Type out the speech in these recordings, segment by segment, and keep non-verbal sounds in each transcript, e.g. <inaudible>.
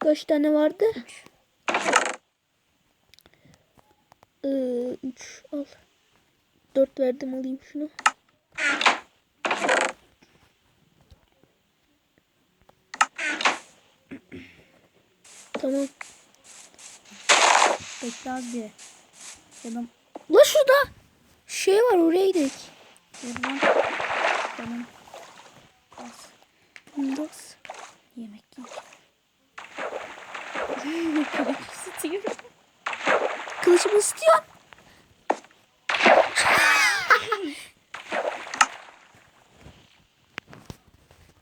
Kaç tane vardı? 3. 3 al. 4 verdim alayım şunu. Tamam. Bekle abi. Canım. La şurada şey var oraya gidelim. Lan. Canım. Az. Windows. Yemek yiyeceğim. İstiyorum. Kılıcımı istiyor.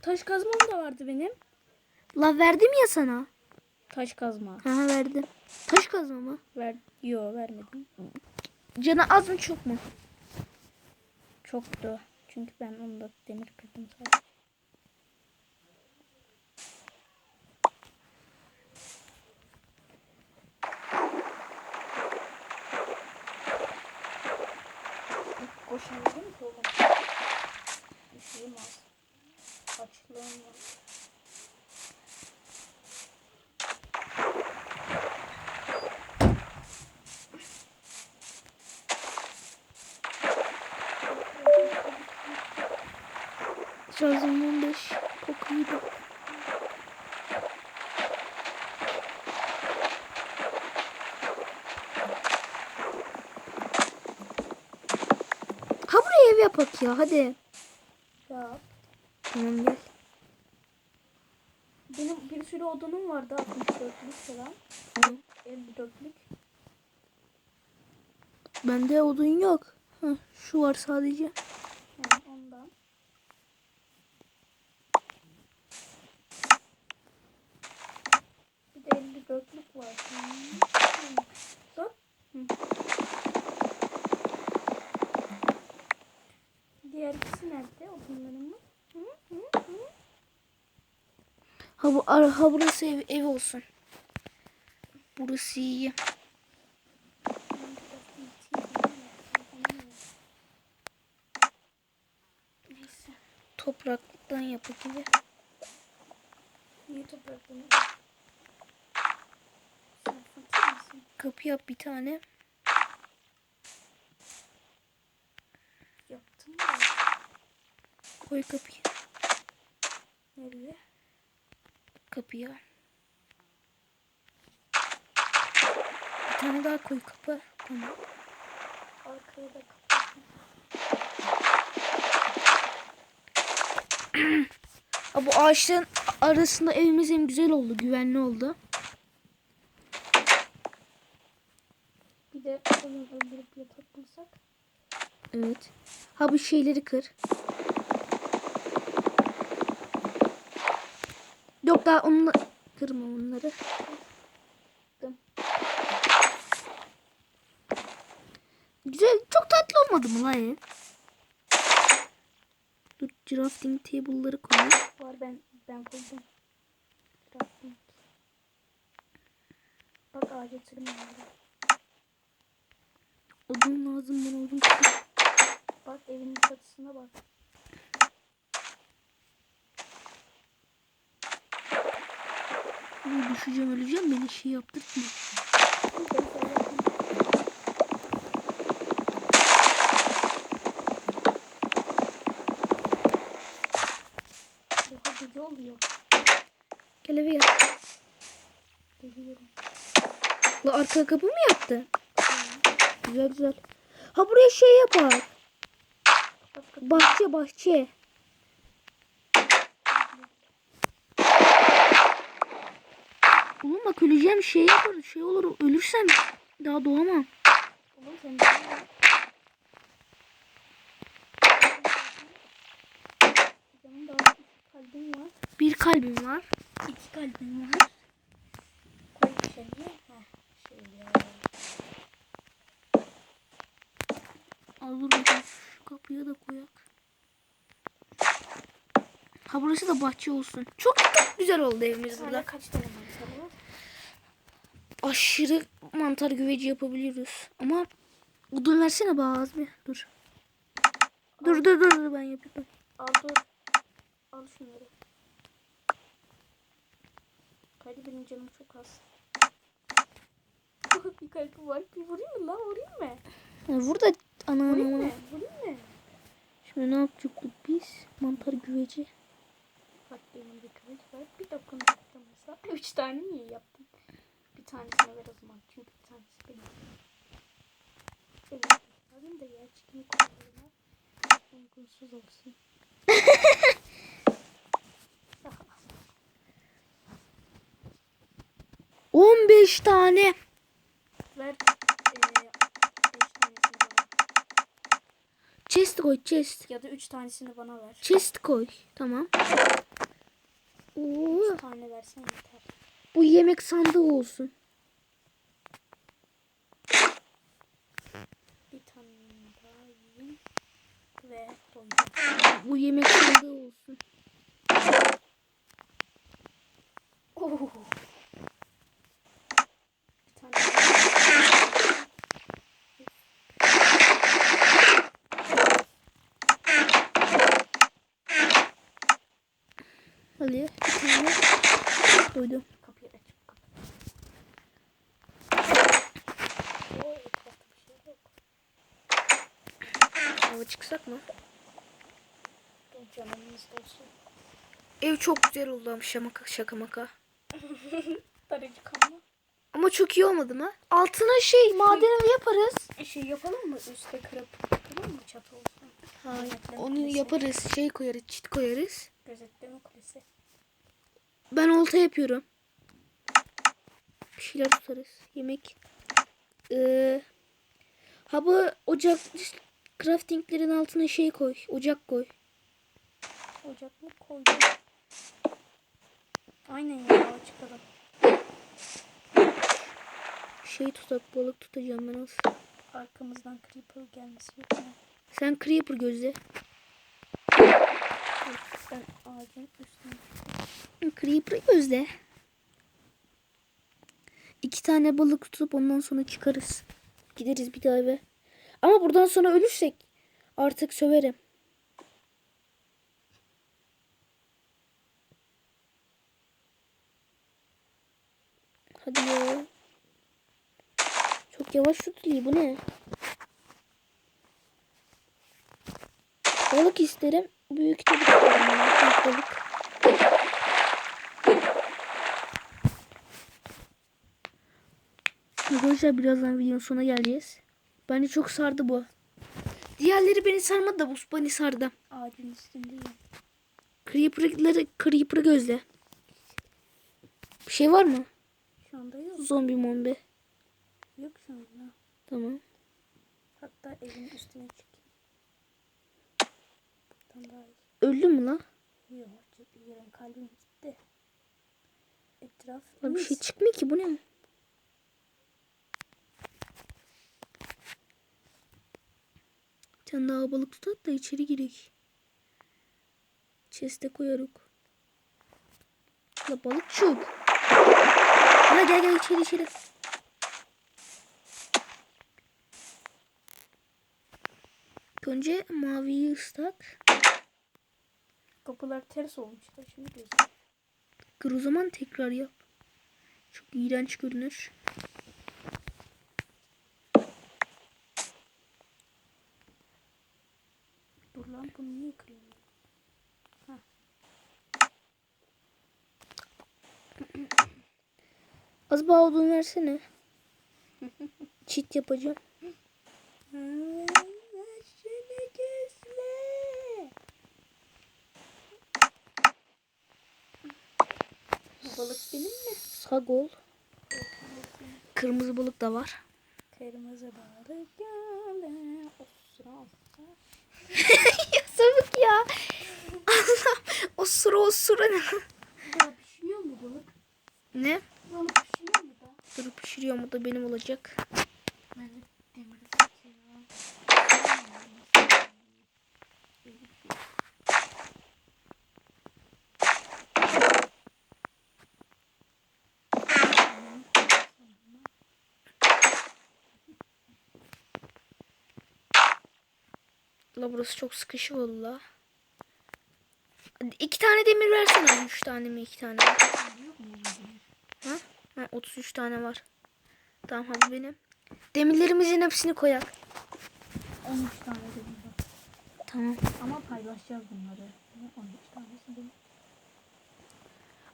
Taş kazmam da vardı benim. La verdim ya sana. Taş kazma. Ha verdim. Taş kazma mı? Ver. Yo vermedim. Canı az mı çok mu? Çoktu. Çünkü ben onda demir kırdım sadece. Koşabilirim ki oğlum. Bir şeyim az. Açlığım var. Şarjım Ha buraya ev yapak ya hadi. Ya Tamam gel. benim bir sürü odunum vardı 64'lük falan. 54'lük. Bende odun yok. Heh, şu var sadece. Yani ondan. Bir de 54'lük var. Hmm. Dur. Hı. Diğer ikisi nerede? Odunların mı? Hı? Hı? Hı? Ha bu ha burası ev, ev olsun. Burası iyi. Neyse. Topraktan yapılıyor. Niye toprak bunu? Sen fakir misin? Kapı yap bir tane. Yaptın mı? Koy kapıyı. Nereye? Kapıya. Bir tane daha koy kapı. Tamam. Arkaya da. Ha, <clears throat> bu ağaçların arasında evimiz hem güzel oldu. Güvenli oldu. Bir de öldürüp yatak bulsak. Evet. Ha bu şeyleri kır. Yok daha onunla kırma onları. Güzel, çok tatlı olmadı mı lan? Dur, crafting table'ları koy. Var ben ben koydum. Crafting. Bak ağaca tırmanıyor. Odun lazım bana odun. Bak evin çatısına bak. Uy, düşeceğim öleceğim beni şey yaptırtma. Gece oluyor. Gel eve yat. La arka kapı mı yaptı? Güzel güzel. Ha buraya şey yapar. Bahçe bahçe. Oğlum bak öleceğim şey yapar. Şey olur ölürsem daha doğamam. Oğlum sen kalbim var. Bir kalbim var. İki kalbim var. Koy içeriye. Heh, şey ya. Al dur bakayım. Şu kapıya da koyak. Ha burası da bahçe olsun. Çok çok güzel oldu evimiz burada. kaç tane? Aşırı mantar güveci yapabiliyoruz. Ama odun versene bana az bir. Dur. Dur dur dur, dur ben yapayım. Al dur. Al şunları. Hadi benim canım çok az. <laughs> bir kalbim var. Bir vurayım mı lan? Vurayım mı? Ya burada ana ana Vurayım mı? Vurayım mı? Şimdi ne yapacaktık biz? Mantar güveci. Bak benim bir kılıç var. Bir dokunmaktım mesela. <laughs> Üç tane niye yaptım? Bir tanesini ver o zaman. Çünkü bir tanesi benim. Evet. Alayım da yer çekimi koyalım. Uygunsuz olsun. <laughs> 15 tane. Ver. Beş bana. Chest koy chest. Ya da üç tanesini bana ver. Chest koy. Tamam. Oo, Üç tane versen yeter. bu yemek sandığı olsun. Bir tane yiyeyim. Ve. Bu yemek sandığı olsun. Oh. Tane daha. Hadi bir tane koydum. Kapıyı aç. Kapı. Oo, etrafta bir şey yok. Hava çıksak mı? Dur canımız olsun. Ev çok güzel oldu ama şaka, şaka maka. <laughs> Daracık ama. Ama çok iyi olmadı mı? Altına şey maden evi yaparız. E şey yapalım mı? Üste kırıp yapalım mı çatı olsun? Hayır. Gözetleme Onu kulesi. yaparız. Şey koyarız, çit koyarız. Gözetleme kulesi. Ben olta yapıyorum. Bir şeyler tutarız. Yemek. Ee, ha bu ocak craftinglerin altına şey koy. Ocak koy. Ocak mı koydum? Aynen ya çıkalım. Şey tutak balık tutacağım ben az. Arkamızdan creeper gelmesi yok mu? Sen creeper gözle. Ben ağacın üstüne. Creeper gözle. İki tane balık tutup ondan sonra çıkarız. Gideriz bir daha eve. Ama buradan sonra ölürsek artık söverim. Hadi ya. Çok yavaş tutuluyor bu ne? Balık isterim. Büyük balık. Arkadaşlar birazdan videonun sonuna geleceğiz. Beni çok sardı bu. Diğerleri beni sarmadı da bu beni sardı. Ağacın üstündeyim. Creeper'ları Creeper gözle. Bir şey var mı? Şu anda yok. Zombi mombi. Yok şu anda. Tamam. Hatta evin üstüne çıkayım. Buradan daha iyi. Öldü mü lan? Yok kalbim gitti. Etraf Lan bir şey çıkmıyor ki bu ne? Bir tane daha balık tutat da içeri girek. Chest'e koyarız. La balık çok. Ha gel gel içeri içeri. Önce maviyi ıslak. Kapılar ters olmuş şimdi gözüm. Kır o zaman tekrar yap. Çok iğrenç görünür. Dur lan bunu niye kırayım? Az bağ odun versene. Çit yapacağım. Balık benim mi? Sagol. Kırmızı balık da var. Kırmızı balık osura. <laughs> ya. Allah. O sıra o sıra ne? Mu balık? Ne? Balık mu da? Pişiriyor mu da benim olacak. Ben de. La burası çok sıkışık oldu la. Hadi İki tane demir versene. Üç tane mi iki tane mi? 33 tane var. Tamam hadi benim. Demirlerimizin hepsini koyak. 13 tane dedim var. Tamam. Ama paylaşacağız bunları. 13 tanesi benim.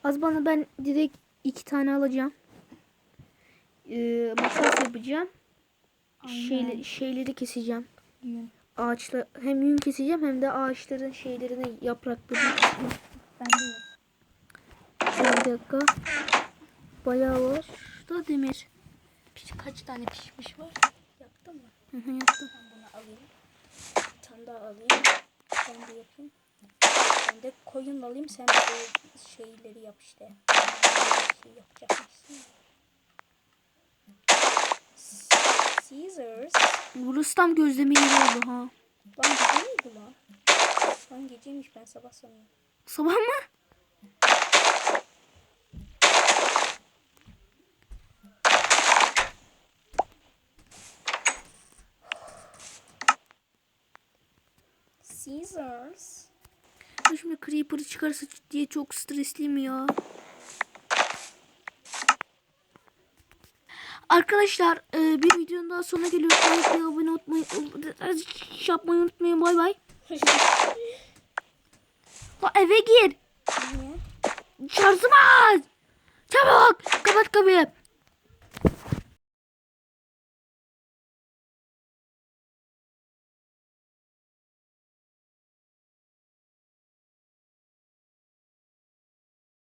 Az bana ben direkt iki tane alacağım. Ee, makas yapacağım. Aynen. Şeyle, şeyleri keseceğim. Yün. Ağaçla hem yün keseceğim hem de ağaçların şeylerini yapraklarını. Ben de. Bir dakika. Bayağı var. Da demir. Piş, kaç tane pişmiş var? Yaptın mı? Hı hı, yaptım. Ben bunu alayım. Bir tane daha alayım. Ben de yapayım. Ben de koyun alayım. Sen de şeyleri yap işte. Şey yapacakmışsın. Scissors. Burası tam gözleme yeri oldu ha. Lan gece miydi lan? Lan geceymiş ben sabah sanıyorum. Sabah mı? Ben şimdi Creeper'ı çıkarsa diye çok stresliyim ya. Arkadaşlar e, bir videonun daha sonuna geliyoruz. Like abone olmayı, şey yapmayı unutmayın. Bay bay. <laughs> Ha, eve gir. Niye? Şarjım az. Çabuk. Kapat kapıyı.